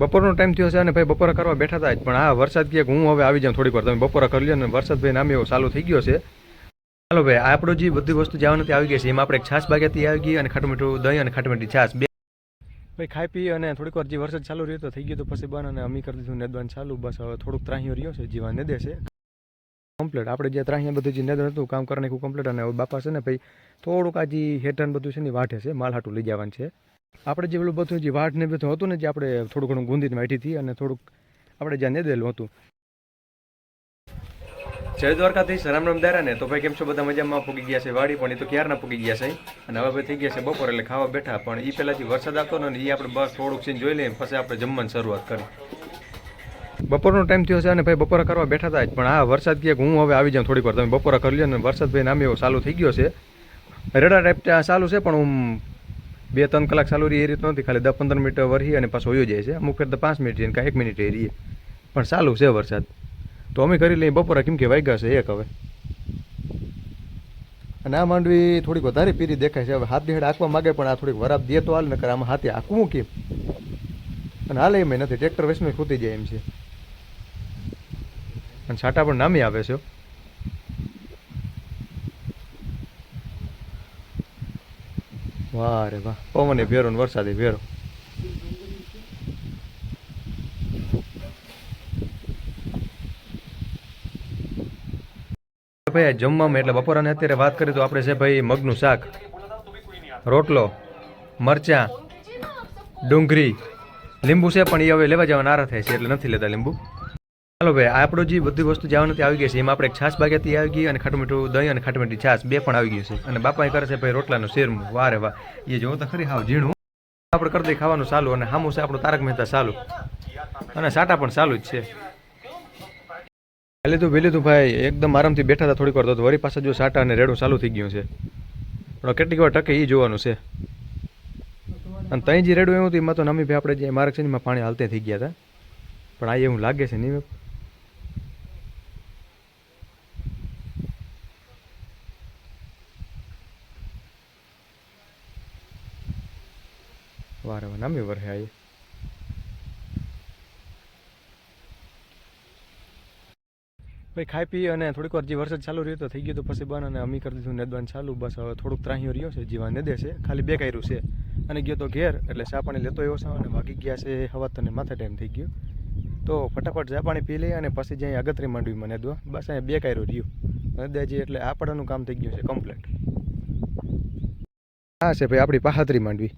બપોરનો ટાઈમ થયો છે અને ભાઈ બપોરે કરવા બેઠા હતા પણ આ વરસાદ કહે હું હવે આવી જાઉં થોડીક વાર. તમે બપોરા કરી લો ને વરસાદ ભાઈ નામે એવો ચાલુ થઈ ગયો છે. ચાલો ભાઈ આપણો જે બધી વસ્તુ જવાનું આવી ગઈ છે, એમાં આપણે એક છાશ બાગેથી આવી ગઈ અને ખાટું મીઠું દહીં અને ખાટું મીઠી છાશ. બે ભાઈ ખાઈ પી અને થોડીક વાર જે વરસાદ ચાલુ રહ્યો તો થઈ ગયો તો પછી બન અને અમી કરી દીધું નેદવાન ચાલુ. બસ હવે થોડુંક ત્રાહીઓ રહ્યો છે, જીવા નેદે છે. કમ્પ્લીટ આપણે જે ત્રાહીયા બધું જે નેદન હતું, કામ કરવાનું કમ્પ્લીટ અને બાપા છે ને ભાઈ થોડુંક આ જે હેઠળ બધું છે ને વાઢે છે માલ હાટું લઈ જવાનું છે. આપણે જે પેલું બધું જે વાઢ ને બધું હતું ને જે આપણે થોડું ઘણું ગુંદીને વાઢી હતી અને થોડુંક આપણે જ્યાં નેદેલું હતું. જય દ્વારકાથી રામ રામ દારા ને તો ભાઈ કેમ છો? બધા મજામાં? પૂગી ગયા છે વાડી પણ એ તો ક્યારના પૂગી ગયા છે? અને હવે ભાઈ થઈ ગયા છે બપોર એટલે ખાવા બેઠા. પણ એ પહેલાં જે વરસાદ આવતો ને એ આપણે બસ થોડુંક સીન જોઈ લઈએ પછી આપણે જમવાની શરૂઆત કરી. બપોરનો ટાઈમ થયો છે અને ભાઈ બપોરા કરવા બેઠા હતા પણ આ વરસાદ કે હું હવે આવી જાઉં થોડીક વાર. તમે બપોરા કરી લો અને વરસાદ ભાઈ નામે એવો ચાલુ થઈ ગયો છે. રેડા ટાઈપ ત્યાં ચાલુ છે પણ હું બે ત્રણ કલાક ચાલુ રહી એ રીતનું નથી ખાલી દસ પંદર મિનિટ વરહી અને પાછો હોયો જાય છે. અમુક ફેર તો પાંચ મિનિટ જઈને કાંઈ એક મિનિટ એ રહીએ. પણ ચાલુ છે વરસાદ. તો અમે કરી લઈએ. બપોરે કેમ કે વાગ્યા છે એક હવે. અને આ માંડવી થોડીક વધારે પીરી દેખાય છે. હવે હાથ દેડ આંકવા માગે પણ આ થોડીક વરાબ દે તો હાલ, નકર આમાં હાથે આંકવું કેમ? અને હાલ એમ નથી. ટ્રેક્ટર વૈષ્ણવ ખૂતી જાય એમ છે. અને છાંટા પણ નામી આવે છે વાહ રે વાહ. પવને ભેરો ને વરસાદે ભેરો. ભાઈ જમવામાં એટલે બપોરાને અત્યારે વાત કરીએ તો આપણે છે ભાઈ મગનું શાક. રોટલો, મરચાં, ડુંગળી, લીંબુ છે પણ એ હવે લેવા જવા નારા થાય છે એટલે નથી લેતા લીંબુ. ચાલો ભાઈ આપણો જે બધી વસ્તુ જવા નથી આવી ગઈ છે, એમાં આપણે છાસ છાશ આવી ગઈ અને ખાટું મીઠું દહીં અને ખાટું મીઠી છાસ બે પણ આવી ગયું છે. અને બાપાએ કરે છે ભાઈ રોટલાનું શેરમું. વાહ રે વાહ. એ જોવો તો ખરી હાવ ઝીણું. આપણે કરી દઈએ ખાવાનું ચાલુ અને હામું છે આપણું તારક મહેતા ચાલુ. અને સાટા પણ ચાલુ જ છે. પહેલે તો વહેલી તું ભાઈ, એકદમ આરામથી બેઠા હતા થોડીક વાર, તો વળી પાસે જો સાટા અને રેડું ચાલુ થઈ ગયું છે. પણ કેટલીક વાર ટકે એ જોવાનું છે. અને ત્યાં જે રેડું એવું હતું એમાં તો નમી ભાઈ આપણે જે માર્ગ છે એમાં પાણી હાલતે થઈ ગયા હતા. પણ આ એવું લાગે છે નહીં. વારે નામી વરે આ ભાઈ, ખાઈ પી અને થોડીક વાર જે વરસાદ ચાલુ રહ્યો તો થઈ ગયો તો પછી બન અને અમી કરી દીધું નેદવાન ચાલુ. બસ હવે થોડુંક ત્રાહીઓ રહ્યો છે જીવા નેદે છે. ખાલી બે કાયરું છે. અને ગયો તો ઘેર, એટલે ચા પાણી લેતો એવો છે અને વાગી ગયા છે, હવા તને માથે ટાઈમ થઈ ગયો. તો ફટાફટ ચા પાણી પી લઈએ અને પછી જ્યાં અગત્રી માંડવી મને દો બસ અહીંયા બે કાયરું રહ્યું. નદાજી એટલે આપણાનું કામ થઈ ગયું છે કમ્પ્લીટ હા છે ભાઈ આપણી પાહતરી માંડવી.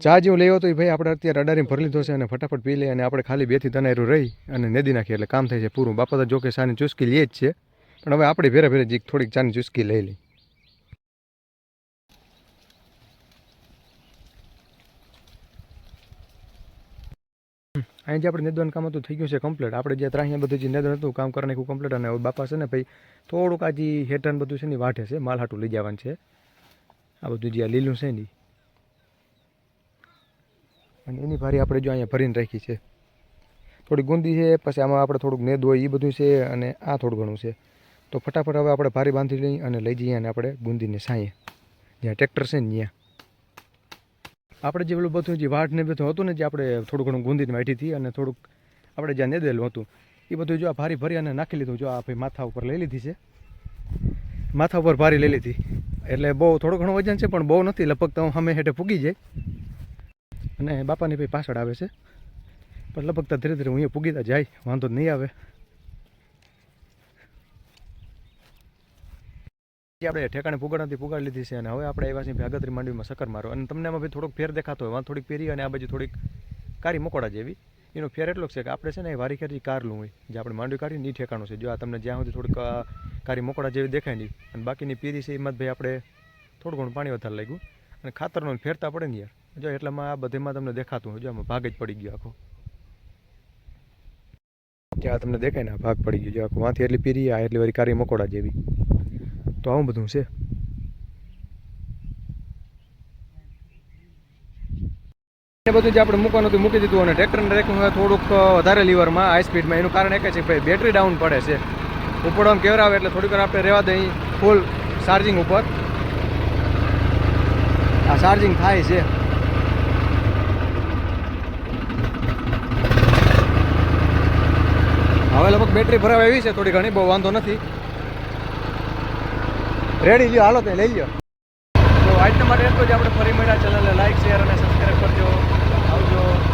ચા જેવું લેવો તો ભાઈ, આપણે અત્યારે અડારી ભરી લીધો છે અને ફટાફટ પી લે અને આપણે ખાલી બેથી તનાયરું રહી અને નદી નાખીએ એટલે કામ થાય છે પૂરું. બાપા તો જોકે સાની ચુસ્કી લે જ છે, પણ હવે આપણે ભેરે ભેરે જીક થોડીક ચાની ચુસ્કી લઈ લઈ. અહીં જે આપણે નેદવાનું કામ હતું, થઈ ગયું છે કમ્પ્લીટ આપણે જે ત્રાહિયા બધું જે નેદન હતું, કામ કરી એવું કમ્પ્લીટ અને બાપા છે ને ભાઈ, થોડુંક આ જે હેઠળ બધું છે ને વાઢે છે માલ હાટું લઈ જવાનું છે. આ બધું જે આ લીલું છે ને. અને એની ભારી આપણે જો અહીંયા ભરીને રાખી છે. થોડી ગુંદી છે, પછી આમાં આપણે થોડુંક નેદ હોય એ બધું છે અને આ થોડું ઘણું છે. તો ફટાફટ હવે આપણે ભારી બાંધી લઈ અને લઈ જઈએ અને આપણે ગુંદીને સાંયે જ્યાં ટ્રેક્ટર છે ને ત્યાં. આપણે જે પેલું બધું જે વાઢ ને બધું હતું ને જે આપણે થોડું ઘણું ગુંદીને વાટી હતી અને થોડુંક આપણે જ્યાં નેદેલું હતું એ બધું જો આ ભારી ભરી અને નાખી લીધું. જો આ ભાઈ માથા ઉપર લઈ લીધી છે. માથા ઉપર ભારી લઈ લીધી. એટલે બહુ થોડું ઘણું વજન છે, પણ બહુ નથી. લગભગ તો અમે હેઠે ફૂગી જાય. અને બાપાની ભાઈ પાછળ આવે છે. પણ લગભગ તો ધીરે ધીરે હું અહીંયા પૂગીતા જાય, વાંધો નહીં આવે. આપણે ઠેકાણે પુગાડાથી પુગાડી લીધી છે અને હવે આપણે આવ્યા છીએ ભાગત્રી માંડવીમાં સકર મારો અને તમને એમાં ભાઈ થોડોક ફેર દેખાતો હોય, વાં થોડીક પેરી અને આ બાજુ થોડીક કારી મકોડા જેવી. એનો ફેર એટલો છે કે આપણે છે ને એ વારી ખેરી કારલું હોય, જે આપણે માંડવી કાઢીને એ ઠેકાણું છે. જો આ તમને જ્યાં સુધી થોડીક કારી મકોડા જેવી દેખાય નહીં અને બાકીની પેરી છે એમાં ભાઈ આપણે થોડું ઘણું પાણી વધારે લાગ્યું. અને ખાતરનો ફેરતા પડે ને યાર. જો એટલામાં આ બધીમાં તમને દેખાતું જો આમાં ભાગ જ પડી ગયો આખો. ત્યાં તમને દેખાય ને ભાગ પડી ગયો, જો આખું. વાંથી એટલી પીરી, આ એટલી વારી કારી મકોડા જેવી. તો આવું બધું છે. બધું જે આપણે મૂકવાનું હતું, મૂકી દીધું અને ટ્રેક્ટરને હવે થોડુંક વધારે લીવરમાં હાઈ સ્પીડમાં એનું કારણ એક છે ભાઈ બેટરી ડાઉન પડે છે. ઉપડવામાં કેવરા આવે એટલે થોડીક વાર આપણે રહેવા દઈએ ફૂલ ચાર્જિંગ ઉપર. આ ચાર્જિંગ થાય છે હવે લગભગ બેટરી ભરાવા એવી છે, થોડી ઘણી, બહુ વાંધો નથી. રેડી લ્યો, હાલો તે, લઈ લ્યો. તો આજના માટે એટલું જ. આપણે ફરી મળ્યા. ચેનલને લાઈક શેર અને સબસ્ક્રાઈબ કરજો. આવજો.